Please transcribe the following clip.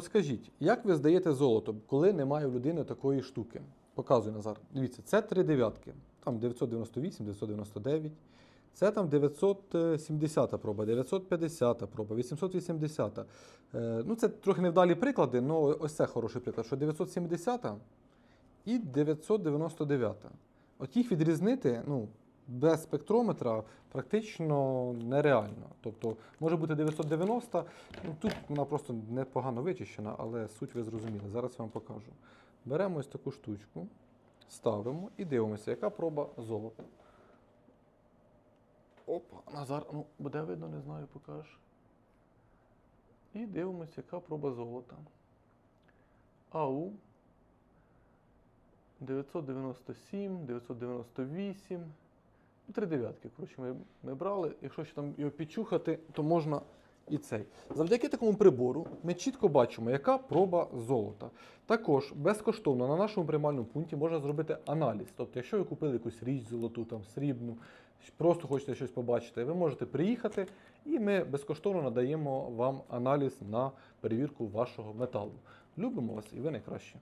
Скажіть, як ви здаєте золото, коли немає у людини такої штуки? Показуй Назар. Дивіться, це три дев'ятки. Там 998, 999. Це там 970 проба, 950 проба, 880. Е, ну, це трохи невдалі приклади, але ось це хороший приклад, що 970 і 999. От їх відрізнити ну, без спектрометра практично нереально. Тобто може бути 990, ну, тут вона просто непогано вичищена, але суть ви зрозуміли. Зараз я вам покажу. Беремо ось таку штучку, ставимо і дивимося, яка проба золота. Опа, Назар, ну буде видно, не знаю, покажеш. І дивимося, яка проба золота. АУ 997, 998. Ну, Три дев'ятки. Коротше, ми, ми брали. Якщо ще там його підчухати, то можна і цей. Завдяки такому прибору ми чітко бачимо, яка проба золота. Також безкоштовно на нашому приймальному пункті можна зробити аналіз. Тобто, якщо ви купили якусь річ золоту, там срібну, просто хочете щось побачити, ви можете приїхати, і ми безкоштовно надаємо вам аналіз на перевірку вашого металу. Любимо вас і ви найкраще.